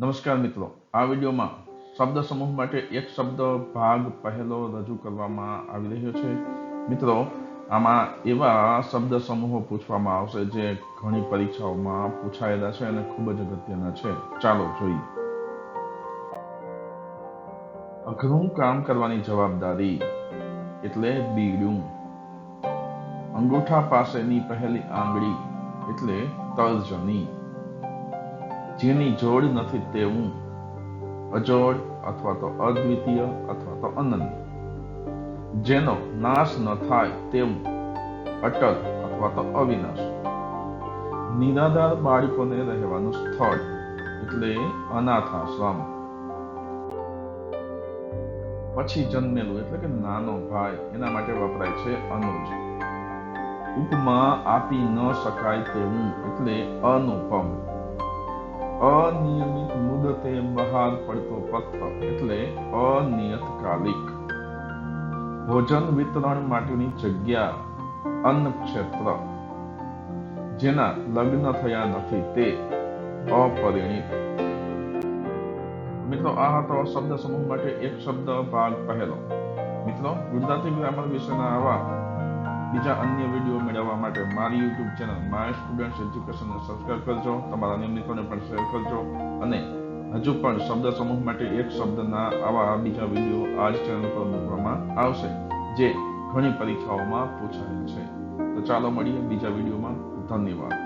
નમસ્કાર મિત્રો, આ વિડીયોમાં શબ્દ સમૂહ માટે એક શબ્દ ભાગ પહેલો રજૂ કરવામાં આવી રહ્યો છે. મિત્રો, આમાં એવા શબ્દ સમૂહો પૂછવામાં આવશે જે ઘણી પરીક્ષાઓમાં પૂછાયેલા છે અને ખૂબ જ અગત્યના છે. ચાલો જોઈએ. અઘરું કામ કરવાની જવાબદારી એટલે બીડું. અંગૂઠા પાસેની પહેલી આંગળી એટલે તર્જની. જેની જોડ નથી તેવું. અજોડ અથવા તો અદ્વિતીય અથવા તો અનન્ય. જેનો નાશ ન થાય તેવું. અટલ અથવા તો અવિનાશ. નિરાધાર બાળકોને રહેવાનું સ્થળ એટલે અનાથ આશ્રમ પછી જન્મેલું એટલે કે નાનો ભાઈ, એના માટે વપરાય છે અનુજ. ઉપમા આપી ન શકાય તેવું એટલે અનુપમ. અનિયમિત મુદતે બહાર પડતો પત્ર એટલે અનિયતકાલિક. ભોજન વિતરણ માટેની જગ્યા અન્ન ક્ષેત્ર જેના લગ્ન થયા નથી તે અપરિણિત. મિત્રો, આ હતો શબ્દ સમૂહ માટે એક શબ્દ ભાગ પહેલો. મિત્રો ગુજરાતી ગ્રામર વિશેના આવા બીજા અન્ય વીડિયો મેળવવા માટે મારી યુટ્યુબ ચેનલ માય સ્ટુડન્ટ્સ એજ્યુકેશનને સબસ્ક્રાઇબ કરજો, તમારા નિયમિતોને પણ શેર કરજો અને હજુ પણ શબ્દ સમૂહ માટે એક શબ્દના આવા બીજા વીડિયો આ જ ચેનલ પર મૂકવામાં આવશે, જે ઘણી પરીક્ષાઓમાં પૂછાયેલ છે. તો ચાલો મળીએ બીજા વિડીયોમાં ધન્યવાદ.